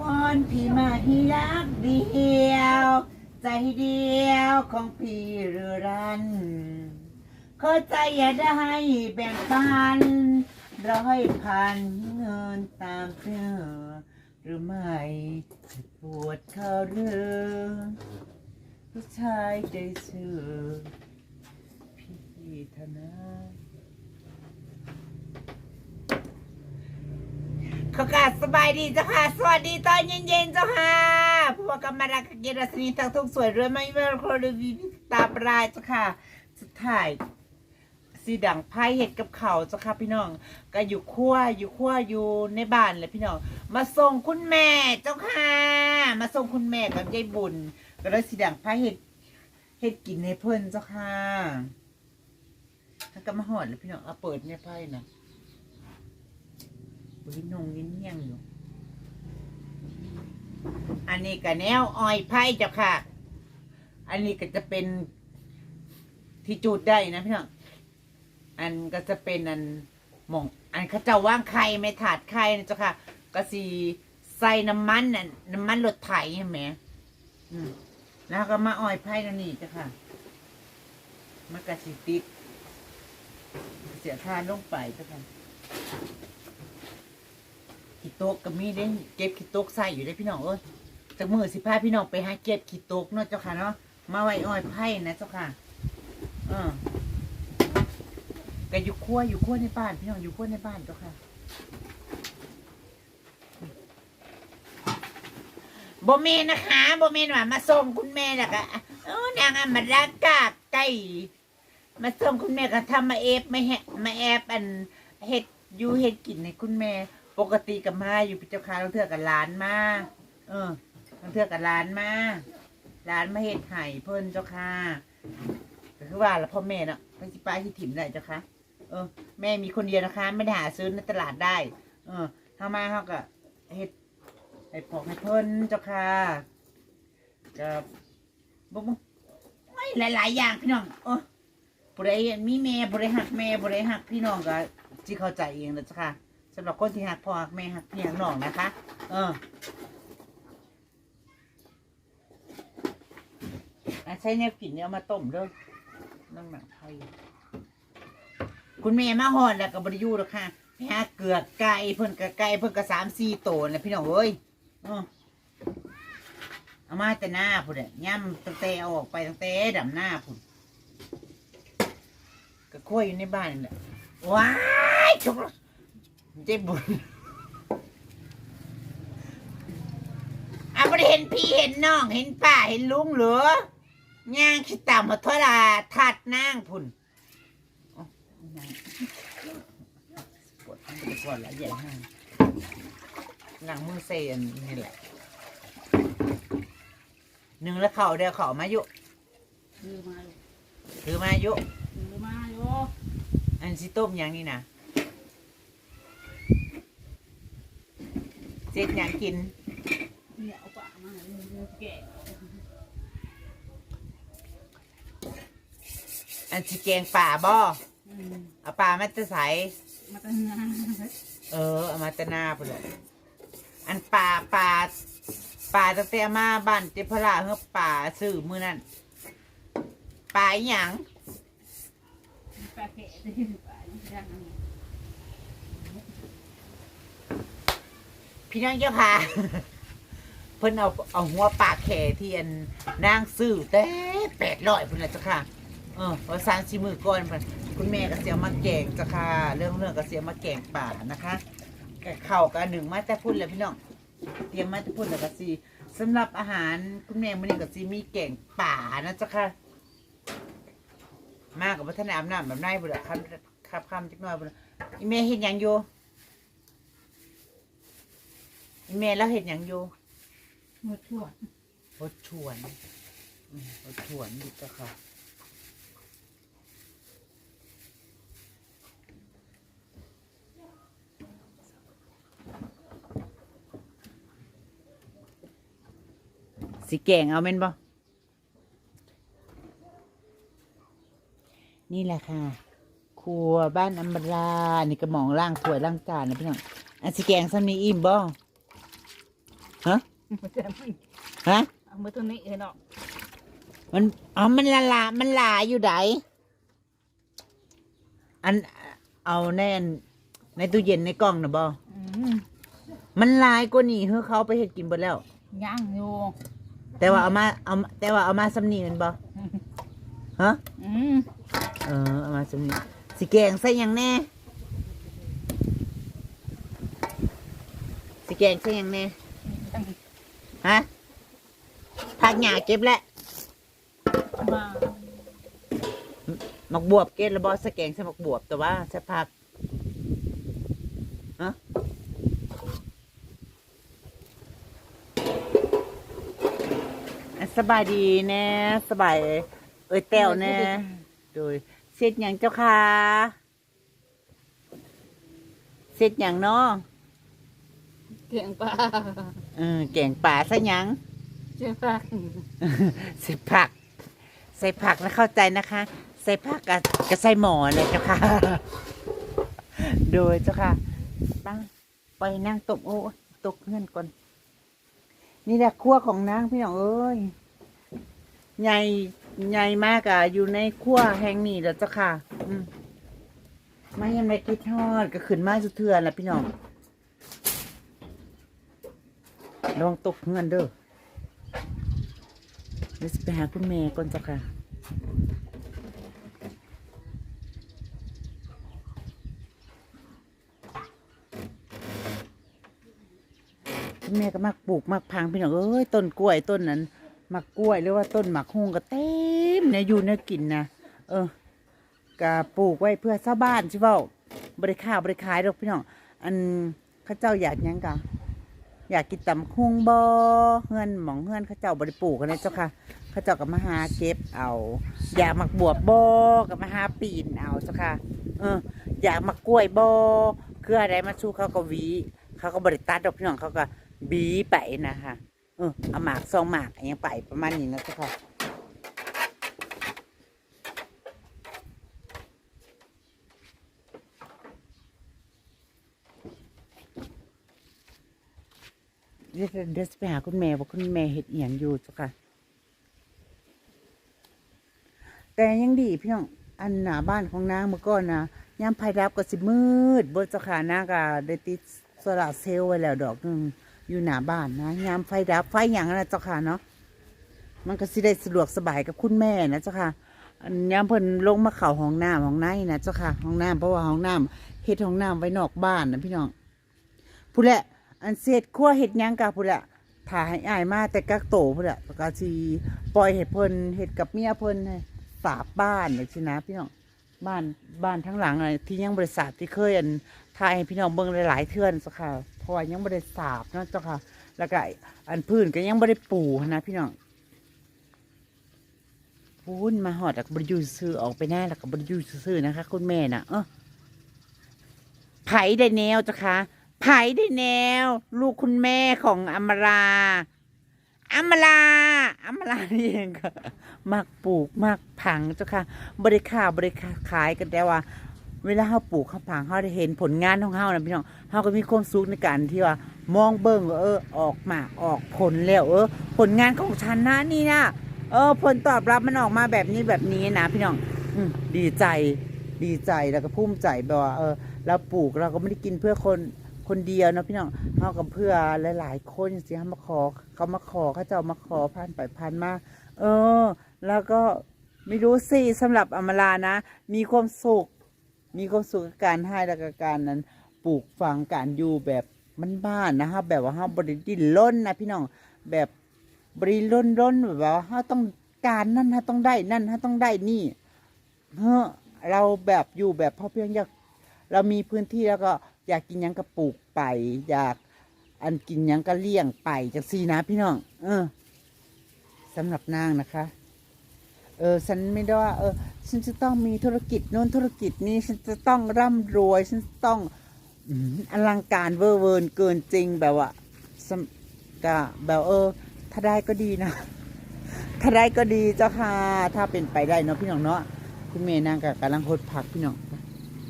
วอนพี่มาให้รักเดียว ใจเดียวของพี่รือรันขอใจอย่าได้แบ่งปันร้อยพันเงินตามเธอหรือไม่จะปวดเขาเรือผู้ชายใจซื่อพี่เท่านั้น ขอกราบสบายดีเจ้าค่ะ สวัสดีตอนเย็นๆเจ้าค่ะพวกกำมรักเกยรตินีทั้งทุกสวยเรือไม่เวลโครวีตาปลายเจ้าค่ะสุดท้ายสีดังไพ่เห็ดกับเขาเจ้าค่ะพี่น้อง ก็อยู่ขั้วอยู่ขั้วอยู่ในบ้านเลยพี่น้อง มาส่งคุณแม่เจ้าค่ะ มาส่งคุณแม่กับยายบุญ ก็เลยสีดังไพ่เห็ดเห็ดกินให้เพิ่นเจ้าค่ะถ้าก็มาหอดเลยพี่น้องเอาเปิดในไพ่นะ บรินงยิ้เงียงอยู่ อันนี้ก็แนวอ้อยไพ่เจ้าค่ะ อันนี้ก็จะเป็นที่จูดได้นะพี่น้อง อันก็จะเป็นอันหมอง อันเขาจะว่างไข่ไม่ถาดไข่นะเจ้าค่ะ ก็สีใส่น้ำมันน่ะน้ำมันรถไถใช่ไหมอืมแล้วก็มาอ้อยไผ่นั่นนี่เจ้าค่ะมากระสีติดเสียทานลงไปเจ้าค่ะ ขี้โต๊กก็มีเด้เก็บขี้โต๊กใส่อยู่ได้พี่น้องเอ้ยจากมือสิพาพี่น้องไปหาเก็บขี้โต๊กเนาะเจ้าค่ะเนาะมาไว้อ้อยไผ่นะเจ้าค่ะเออก็อยู่ครัวอยู่ครัวในบ้าน พี่น้องอยู่ครัวในบ้านเจ้าค่ะโบเมนนะคะโบเมนว่ามาส่งคุณแม่แล้วก็เออนางอมรากาไก่มาส่งคุณแม่ก็ทำมาเอฟมาแฮะมาแอบอันเห็ดอยูเห็ดกินในคุณแม่ ปกติกับมาอยู่เจ้าค่ะต้องเทือกับร้านมาเออต้องเทือกับร้านมาร้านมาเห็ดไห่เพิ่นเจ้าค่ะก็คือว่าแล้วพ่อแม่เนาะไปสิป้าที่ถิ่มได้เจ้าค่ะเออ แม่มีคนเดียวนะคะ ไม่ได้หาซื้อในตลาดได้ เออเข้ามาเขาก็เฮ็ดให้พอกให้เพิ่นเจ้าค่ะกับบ่บ่ไม่หลาย ๆ อย่างพี่น้องเออผู้ใดมีแม่ผู้ใดหักแม่ผู้ใดหักพี่น้องก็สิเข้าใจเองนะเจ้าค่ะ สำหรับคนที่หักพ่อหักแม่หักพี่หักน้องนะคะ เออใช้แนวกินเนี่ยเอามาต้มเด้อนั่งหนังไทยคุณแม่มาหอดแล้วก็บบริยูแล้วค่ะไปหาเกลือกไก่เพิ่นกับไก่เพิ่นกับสามสี่โตนแหละพี่น้องเอ้ยเอามาแต่หน้าพุ่นอะย่ำตั้งแต่เอาออกไปตั้งแต่ดำหน้าพุ่นก็คุ้ยอยู่ในบ้านนี่แหละว้ายชุก เจ็บบุญอะบ่ได้เห็นพี่เห็นน้อง เห็นป้าเห็นลุงเหรอย่างคิดตามมาทอดาทัดนางพุ่นปวดทั้งตัวก่อนแล้วใหญ่ห้างหลังมือเซนนี่แหละหนึ่งแล้วเข่าเดียวเข่ามายุซื้อมาอยู่ถือมายุซื้อมาอยู่อันสิต้มหยังนี่นะ เจ็ดหยังกินเนี่ยเอาปากมาให้มันแกอันสิแกงป่าบ่อเอาป่ามาจะใสมาตั้งนาเออเอามาตะนาไปเลยอันป่าป่าป่าตั้งแต่มาบ้านเจพลาเฮือป่าซื้อมือนั่นป่าอหยังปลาแก่ที่ปลาย่าง พี่น้องเจ้าค่ะ เพิ่นเอาเอาหัวปลาแข่ที่อันนางซื้อแต่แปดร้อยพุ่นละเจ้าค่ะ เออพอสามสี่มือก่อนเพิ่นคุณแม่ก็เสียมาแกงเจ้าค่ะ เรื่องเรื่องก็เสียมาแกงป่านะคะแกงข้าวก็หนึ่งมาแต่พุ่นแล้วพี่น้องเตรียมมาแต่พุ่นแล้วก็สีสำหรับอาหารคุณแม่มื้อนี้ก็สิมีแกงป่านะเจ้าค่ะมากกับพัฒนาอาบน้ำแบบนายบุตรครับครับคำจักหน่อยบุตรอีแม่เห็นยังอยู่อี แม่แล้วเห็นยังอยู่หมดทั่วรถชวนอืมรถชวนดิจ้ะค่ะสิแกงเอาเม่นบ่นี่แหละค่ะ ครัวบ้านอัมบรานี่กระหมองล่างถ้วยล่างจานนะพี่น้องอันสิแกงซ้ำนี้อิ่มบ่ ฮะฮะเอามือตัวนี้เห็นเนาะมันอ๋อมันละลามันหลายอยู่ไหนอันเอาแน่นในตู้เย็นในกล่องนะบออืมมันหลายกว่านี่เฮ้เขาไปเฮ็ดกินหมดแล้ว ย่างอยู่ แต่ว่าเอามาเอาแต่ว่าเอามาสำนีแมันบอฮะอืมเออเอามาสำนีสิแกงใส่หยังแน่สิแกงใส่หยังแน่ ฮะผักหญ้าเก็บแล้วมาหมักบวบเก็บแล้วบอสแกงใส่หมักบวบแต่ว่าใส่ผักฮะอะสบายดีแน่สบาย เอ้ยแต้วแน่โดยเสร็จอย่างเจ้าค่ะเสร็จอย่างเนาะเกียงปลา เออแกงป่าซะหยัง เจ้าปลาใส่ผัก ใส่ผักแล้วเข้าใจนะคะ ใส่ผักกับกับใส่หมอเลยเจ้าค่ะ โดยเจ้าค่ะตั้งไปนั่งตบโอ้ยตกเงื่อนก่อน นี่แหละครัวของนางพี่น้องเอ้ยใหญ่ใหญ่มากอะอยู่ในครัวแห่งนี้แล้วเจ้าค่ะ อืมมายังไม่คิดทอดก็ขึ้นมาสุดเทือนแหละพี่น้อง ลองตกเงื่อนเด้อเดี๋ยวจะไปหาคุณแม่ก่อนจ้ะค่ะคุณแม่ก็มักปลูกมักพังพี่น้องเอ้ยต้นกล้วยต้นนั้นมักกล้วยหรือว่าต้นหมักฮุงก็เต็มเนี่ยอยู่เนี่ยกินนะเออกะปลูกไว้เพื่อชาวบ้านใช่เปล่าบริค่าบริขายดอกพี่น้องอันข้าเจ้าอยากยังกะ อยากกินตำคุงบอเฮือนหมองเฮือนเข้าเจ้าบริปลูกกันนะเจ้าค่ะเข้าเจ้ากับมาหาเก็บเอา อยากหมักบวบบอกับมาหาปีนเอาเจ้าค่ะ เออ อยากหมักกล้วยบอเคืออะไรมาชูเขาก็วีเขาก็บริตัดดอกพี่น้องเขาก็บีไปนะคะเออเอาหมากซองหมากอนยังไปประมาณนี้นะเจ้าค่ะ เดี๋ยวเดี๋ยวจะไปหาคุณแม่ว่าคุณแม่เห็ดเอียงอยู่จ้าค่ะ แต่ยังดีพี่น้องอันหนาบ้านของนางเมื่อก่อนนะยามไพรับก็สิมืดบนจ้าค่ะนางก็ได้ติดโซลาเซลล์ไว้แล้วดอกหนึงอยู่หน้าบ้านนะยามไฟดับไฟอย่างนั้นนะเจ้าค่ะเนาะมันก็สิได้สะดวกสบายกับคุณแม่นะเจ้าค่ะอันยามเพิ่นลงมาเข่าห้องน้ำห้องในนะเจ้าค่ะห้องน้ำเพราะว่าห้องน้ำเฮ็ดห้องน้ำไว้นอกบ้านนะพี่น้องผู้แหละ อันเศษขั้วเห็ดยังกะพุ่นละถ่ายให้อายมาแต่กักโตพุ่นละแล้วก็สิปล่อยเห็ดเพิ่นเห็ดกับเมียเพิ่นให้ฝาบ้านเลยสินะพี่น้องบ้านบ้านทั้งหลังอะไรที่ยังบริษัทที่เคยอันถ่ายให้พี่น้องเบิ่งหลายๆเทือนสักค่ะพราะว่ายังบริสาบนะเจ้าค่ะ แล้วก็อันพื้นก็ยังบริปูนะพี่น้องพูนมาหอดแล้วก็บริยูซื้อออกไปหน้าแล้วก็บริยูซื้อนะคะ คุณแม่น่ะเออไผ่ได้แนวจ้าค่ะ ไผ่ได้แนว ลูกคุณแม่ของอมราอมราอมรานี่เองค่ะมักปลูกมักผังเจ้าค่ะ บริค่าบริค่าขายกันแต่ว่า เวลาเขาปลูกเขาผังเขาได้เห็นผลงานของเขานะพี่น้องเขาก็มีความสุขในการที่ว่า มองเบิ่งว่าเออออกหมากออกผลแล้ว เออ ผลงานของฉันนะนี่นะเออ ผลตอบรับมันออกมาแบบนี้แบบนี้นะพี่น้องอืดีใจ ดีใจแล้วก็ภูมิใจแบบว่าเออเราปลูกเราก็ไม่ได้กินเพื่อคน คนเดียวนะพี่น้องเขากับเพื่อหลายๆคนสิเขามาขอ เขามาขอเขาจะเอามาขอผ่านไปผ่านมา เออ แล้วก็ไม่รู้สิสำหรับอมรานะ มีความสุข มีความสุขกับการให้และกับการนั้น ปลูกฝังการอยู่แบบมันบ้านนะครับแบบว่าเขาบริดินล้นนะพี่น้องแบบบริล้นล้นแบบว่าเขาต้องการนั่นฮะต้องได้นั่นฮะต้องได้นี่เฮ้อเราแบบอยู่แบบพอเพียงอยากเรามีพื้นที่แล้วก็ อยากกินยังก็ปลูกไป อยากอันกินยังก็เลี้ยงไปจากซีนะพี่น้อง เออสำหรับนางนะคะ เออ ฉันไม่ได้ว่า เออ ฉันจะต้องมีธุรกิจโน้นธุรกิจนี้ ฉันจะต้องร่ำรวย ฉันต้องอลังการเวอร์เวิร์นเกินจริงแบบว่าสำกะแบบเออ ถ้าได้ก็ดีนะ ถ้าได้ก็ดีเจ้าค่ะ ถ้าเป็นไปได้เนาะพี่น้องเนาะ คุณเมย์นางกับกำลังโคตรพักพี่น้อง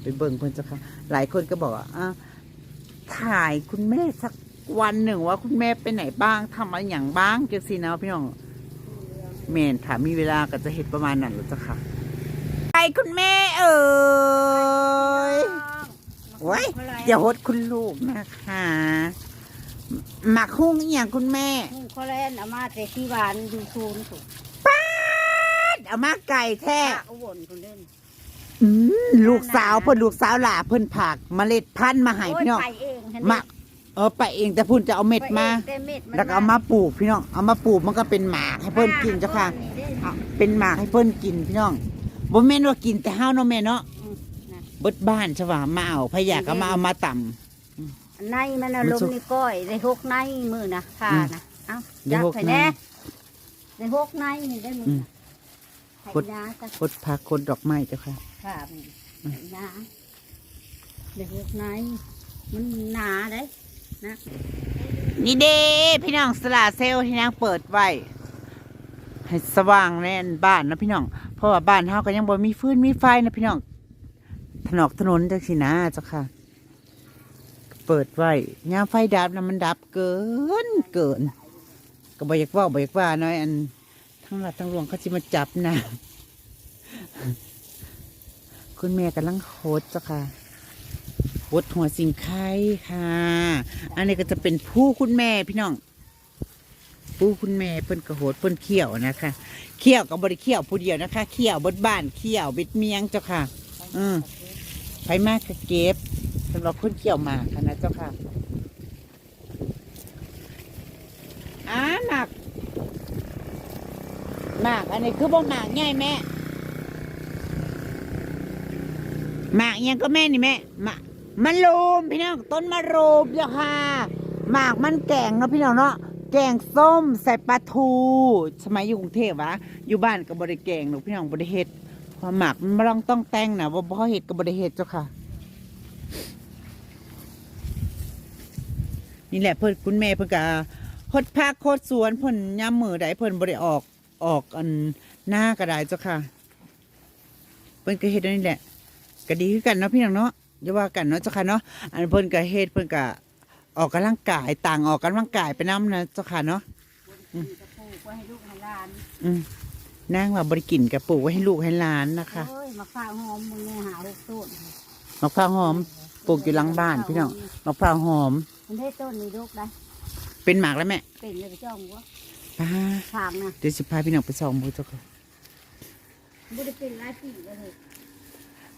ไปเบิ่งเพิ่นเจ้าค่ะ หลายคนก็บอกว่าอะถ่ายคุณแม่สักวันหนึ่งว่าคุณแม่ไปไหนบ้างทำอะไรอย่างบ้างจังสินะพี่น้องแม่นถ้ามีเวลาก็จะเห็นประมาณนั้นแหล้วจ้ะค่ะไปคุณแม่เอ๋ยไว้อย่าหดคุณลูกนะคะหมักหุ้งอหย่างคุณแม่มุ่งเขาเล่นอามาแต่ที่หวานดูซูนสุดเอามาไก่แท้ถ้าอุบลคนเล่น อืมลูกสาวเพิ่นลูกสาวหล่าเพิ่นผักเมล็ดพันธุ์มาให้โอ้ยพี่น้อง ไปเองเห็นมาเออไปเองแต่พุ่นจะเอาเม็ดไปมาเองแต่เม็ดนแล้วก็เอามาปลูกพี่น้อง เอามาปลูกมันก็เป็นหมากให้เพิ่นกินเจ้าค่ะเอาเป็นหมากให้เพิ่นกินพี่น้องบ่แม่นว่ากินแต่ห้าวเนาะแม่เนาะอืมนะ เบิดบ้านใช่ป่ะมาเอาพะยากก็มาเอามาต่ำ ในมันอารมณ์นี่ก้อยได้หกในมือนะผ่านะเอ้าได้จับหกไปในแน่ได้หกในนี่ได้มืออืมนะ ให้กดยาจ้ะคดผักคดดอกไม้เจ้าค่ะผ่านี่ให้ยาได้หกในมันหนาเด้นะนี่เด้พี่น้องสลาเซลลที่นางเปิดไว้ให้สว่างแน่นบ้านนะพี่น้อง เพราะว่าบ้านเฮาก็ยังบ่มีฟืนมีไฟนะพี่น้อง ถนอกถนนจังสินะเจ้าค่ะ เปิดไว้ยามไฟดับนะมันดับเกินเกิน ก็บ่อยากเว่าบ่อยากว่าน้อยอัน ทั้งหลัดทั้งหลวงเขาสิมาจับนะคุณแม่กำลังโคดจ้าค่ะโคดหัวสิงไข่ค่ะ อันนี้ก็จะเป็นผู้คุณแม่พี่น้องผู้คุณแม่เพิ่นกระโหดเพิ่นเขี่ยวนะคะเขี่ยวกับบริเขี่ยวผู้เดียวนะคะเขี่ยวบดบ้านเขี่ยวบ็ดเมียงเจ้าค่ะ อืมไปมากกะเก็บสำหรับคนเขี่ยวหมากค่ะนะเจ้าค่ะอ่าหมาก หมาก อันนี้คือบ่หมากง่ายแม่หมากยังก็แม่นี่แม่หมากมะรูมพี่น้องต้นมะรูมเจ้าค่ะหมากมันแกงเนาะพี่น้องเนาะแกงส้มใส่ปลาทู สมัยอยู่กรุงเทพวะอยู่บ้านก็บริแกงหรอกพี่น้องบริเฮ็ดความหมักมันบ่ต้องต้องแต่งนะว่าบ่เฮ็ดกับบริเฮ็ดเจ้าค่ะ นี่แหละเพิ่นคุณแม่เพิ่นก็ฮดพักโคดสวนเพิ่นยามมือใดเพิ่นบ่ได้ออก ออกอันหน้าก็ได้เจ้าค่ะเพิ่นก็เฮ็ดอันนี้แหละก็ดีคือกันเนาะพี่น้องเนาะอย่าว่ากันเนาะเจ้าค่ะเนาะอันเพิ่นก็เฮ็ดเพิ่นก็ออกกำลังกายต่างออกกำลังกายไปนํนะเจ้าค่ะเนาะจะปลูกไว้ให้ลูกให้หลานอืมนางว่าบ่ได้กินก็ปลูกไว้ให้ลูกให้หลานนะคะโอ้ยมาฝากหอมมึงเนี่ยหาหกต้นมะพร้าวหอมปลูกอยู่หลังบ้านพี่น้องมะพร้าวหอมมันได้ต้นนี้ลูกได้เป็นหมากแล้วแม่เป็นเลยไปจ้องวะ ป้าถามนะเดี๋ยวสิพาพี่น้องไปส่องมือเจ้าค่ะไม่ได้เป็นหลายปีแล้วเลย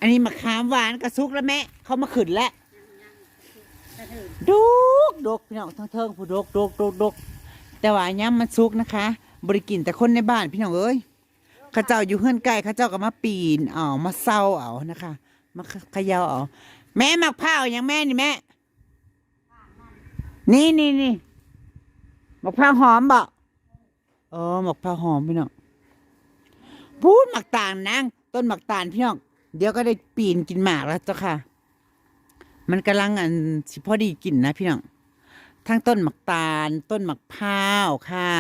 อันนี้มะขามหวานกระซุกแล้วแม่เขามาขึ้นแล้วแต่เธอดกดกพี่น้องทั้งเทิงผู้ดกดกดกดกแต่ว่าย้ำมันซุกนะคะ บริกินแต่คนในบ้านพี่น้องเอ้ยเข้าเจ้าอยู่เฮือนไก่เข้าเจ้าก็มาปีนเอามาเศร้าเอานะคะมาเขย่าเอาแม่มักพร้าวอย่างแม่นี่แม่นี่นี่นี่มักพร้าวหอมบ่ เออมักพร้าหอมพี่น้องพูดหมักตาลนางต้นหมักตาลพี่น้องเดี๋ยวก็ได้ปีนกินหมากแล้วเจ้าค่ะ มันกำลังอันสิพอดีกินนะพี่น้องทั้งต้นหมักตาล ต้นหมักพร้าวค่ะ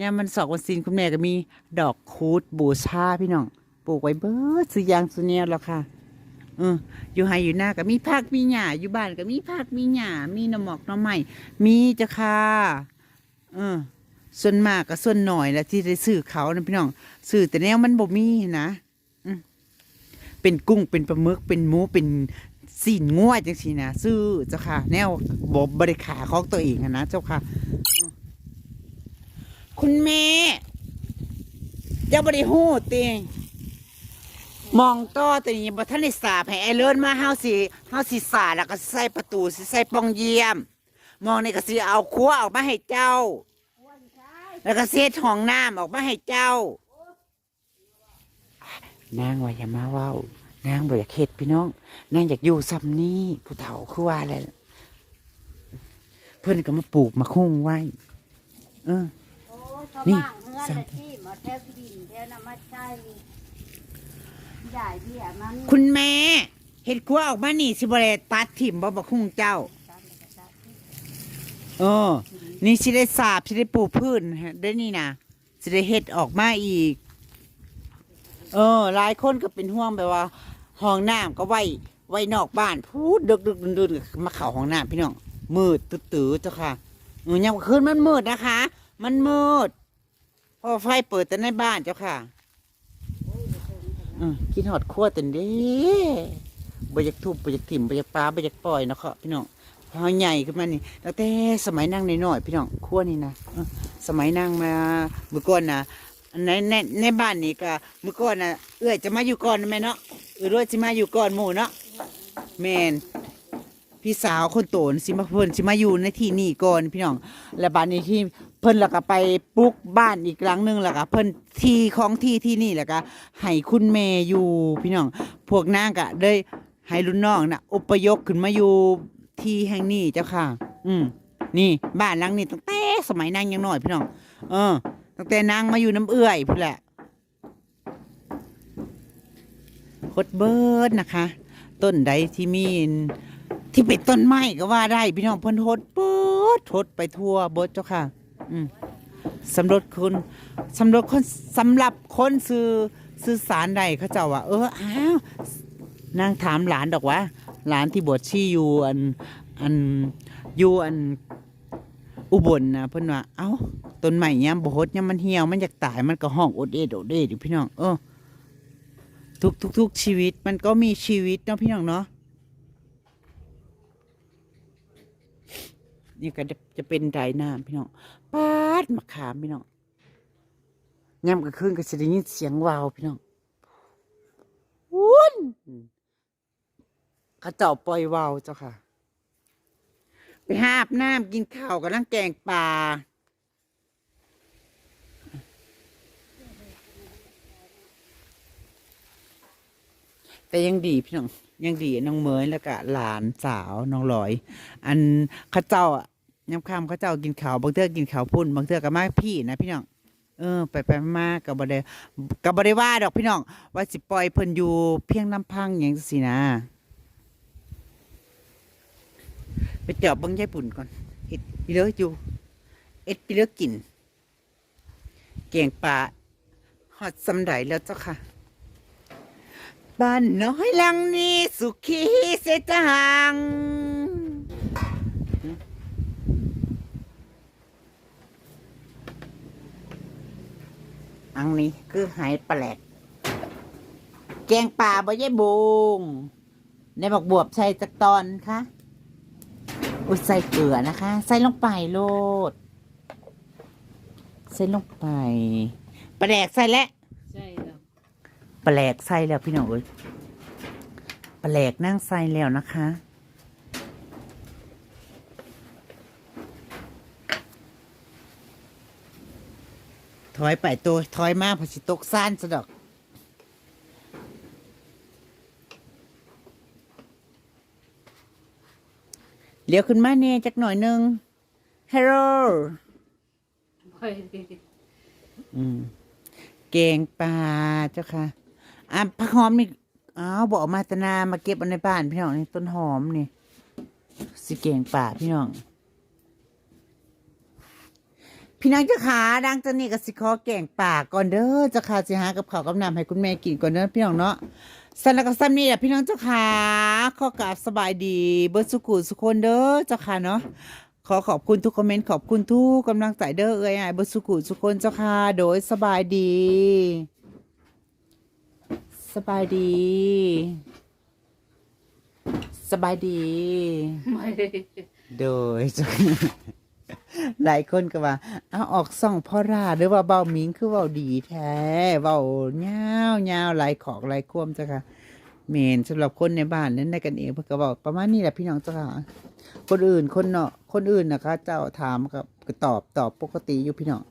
ยามมันสอกวันซีนคุณแม่ก็มี ดอกคูดบูชาพี่น้องปลูกไว้เบิดซื้อยางสุเนียแล้วค่ะเอออยู่ไฮอยู่หน้าก็มีผักมีหญ้าอยู่บ้านก็มีผักมีหญ้ามีน่อหมอกหน่อไม้มีจ้ะค่ะเออ ส่วนมากก็ส่วนหน่อยแหละที่ได้ซื้อเขานะพี่น้องซื้อแต่แนวมันบ่มีนะเป็นกุ้งเป็นปลาหมึกเป็นหมูเป็นสีนงัวจังสีนะซื้อเจ้าค่ะ แนวบบบริขาของตัวเองนะเจ้าค่ะ คุณแม่เจ้าบริหูเตียงมองต่อแต่นี้บ่ทันได้สาบให้ไอเลินมาเฮาสิเฮาสิสาแล้วก็ใส่ประตูใส่ปองเยี่ยม มองในี่ก็สิเอาครัวออกมาให้เจ้า แล้วก็เศษห้องน้ำออกมาให้เจ้า นางว่าอย่ามาเว้านางบ่อยากเฮ็ดพี่น้อง นางอยากอยู่ซ้ำนี้ผู้เฒ่าคือว่าอะไรล่ะเพิ่นก็มาปลูกมาคุ้งไว้ เออ โอ้ยเขานี่บ้างเนื้อแต่ที่มาแทบดินแทบน้ำมันใช่ใหญ่เบี้ยมันคุณแม่เฮ็ดครัวออกมานี่สิบ่ได้ตัดถิ่มบ่บักคุ้งเจ้า เออ นี่สิได้สาบสิได้ปลูกพืชได้นี่นะสิได้เฮ็ดออกมาอีก เออหลายคนก็เป็นห่วงแบบว่า ห้องน้ำก็ไว้ไว้นอกบ้าน พูดดึกดึกดื่นมาเข้าห้องน้ำพี่น้อง มืดตื้อเจ้าค่ะเออยามคืนมันมืดนะคะ มันมืดพราะไฟเปิดแต่ในบ้านเจ้าค่ะเออคิดหอดขั้วตันเด้บอยากทุบบอยากถิ่มบอยากปลาบอยากปล่อยนะค่ะพี่น้อง พอใหญ่ขึ้นมานี่ตั้งแต่สมัยนั่งน้อยๆพี่น้องขั้วนี่นะสมัยนั่งมาเมื่อก่อนนะในในในบ้านนี่ก็เมื่อก่อนนะเอื้อยจะมาอยู่ก่อนแม่เนาะเอื้อยจะมาอยู่ก่อนหมู่เนาะแมนพี่สาวคนโตนสิมาเพิ่นสิมาอยู่ในที่นี่ก่อนพี่น้องแล้วบ้านนี้ที่เพิ่นแล้วก็ไปปลูกบ้านอีกหลังหนึงแล้วก็เพิ่นที่ของที่ที่นี่แล้วก็ให้คุณแม่อยู่พี่น้องพวกนางก็ได้ให้รุ่นน้องน่ะอพยพขึ้นมาอยู่ ที่แห่งนี้เจ้าค่ะ อืมนี่บ้านหลังนี้ตั้งแต่สมัยนางยังน้อยพี่น้อง เออ ตั้งแต่นางมาอยู่น้ำเอื้อยพุ่แหละคดเบิร์ดนะคะ ต้นใดที่มีที่เป็นต้นไม้ก็ว่าได้พี่น้องเพิ่นโหดเปิร์ดโหดไปทั่วเบิร์ดเจ้าค่ะ อืมสำหรับคนสำหรับคนสำหรับคนซื้อซื้อสารใดเขาเจ้าว่า เอออ้าวนางถามหลานดอกว่า หลานที่บวชชีอยู่อันอันอยู่อันอุบลนะเพิ่นว่าเอ้าต้นไม้ยามบ่โหดยามมันเหี่ยวมันอยากตายมันก็ห้องอดเอดอดเอดอยู่พี่น้องเออทุกทุกทุกชีวิตมันก็มีชีวิตเนาะพี่น้องเนาะนี่ก็จะจะเป็นไดน้ำพี่น้องปาดมะขามพี่น้องยามกลางคืนก็จะได้ยินเสียงวาวพี่น้องวุ้น ขาเจ้าปล่อยวาวเจ้าค่ะ ไปหาบน้ำกินข้าวกับนั่งแกงปลาแต่ยังดีพี่น้องยังดีน้องเมยแล้วก็หลานสาวน้องลอย อันข้าเจ้าอะยำคำข้าเจ้ากินข้าวบางเทื่อกินข้าวพุ่นบางเทื่อก็มาพี่นะพี่น้องเออ ไปไปมากกับบได้กับบได้ว่าดอกพี่น้องว่าสิปล่อยเพิ่นอยู่เพียงลำพังอย่างสินะ ไปเจอบเบังยายปุ่นก่อนเห็ดไปเลืออยู่เอ็ดไปเลือกินเกียงปลาหอดสำไดแล้วเจ้าค่ะ บ้านน้อยหลังนี้สุขีเสจังอันนี้คือหายแปลกแกงป่าบ่ยายบุงในบักบวบใส่จักตอนค่ะ อุ้ยใส่เกลือนะคะ ใส่ลงไปโลด ใส่ลงไปแปลกใส่แล้วใช่แล้วแปลกใส่แล้วพี่น้องเอ้ยแปลกนั่งใส่แล้วนะคะถอยไปตัวถอยมาเพอสิตกซ่านสะดอก เลี้ยวขึ้นมาเนี่ยจักหน่อยหนึงฮัลโหลค่อยอืมเกงปลาเจ้าค่ะอะผักหอมนี่อ้าวบอกมาแตนามาเก็บเอาในบ้านพี่น้องนี่ต้นหอมนี่สิเกงป่าพี่น้อง พี่น้องเจ้าขาดังจากนี้ก็สิขอแกงป่าก่อนเด้อเจ้าค่ะสิหากับข้าวกับน้ำให้คุณแม่กินก่อนเด้อพี่น้องเนาะ สันแล้วก็ซ้ำนี่แหละพี่น้องเจ้าขาขอกราบสบายดีเบิร์สุกุสุคนเด้อเจ้าค่ะเนาะขอขอบคุณทุกคอมเมนต์ขอบคุณทุกกำลังใจเด้อเอ้ยอ้ายเบดสุกุสุคนเจ้าค่ะโดยสบายดี สบายดี สบายดีไม่โดย หลายคนก็ว่า เอาออกซ่องพ่อราหรือว่าเบาหมิงคือเบาดีแท้เบาเงาเงาหลายขอกหลายควมจ้ะค่ะเมนสำหรับคนในบ้านนั้นในกันเองเพื่อก็บอกประมาณนี้แหละพี่น้องเจ้าค่ะคนอื่นคนเนาะคนอื่นนะคะ เจ้าถามกับก็ตอบตอบปกติอยู่พี่น้อง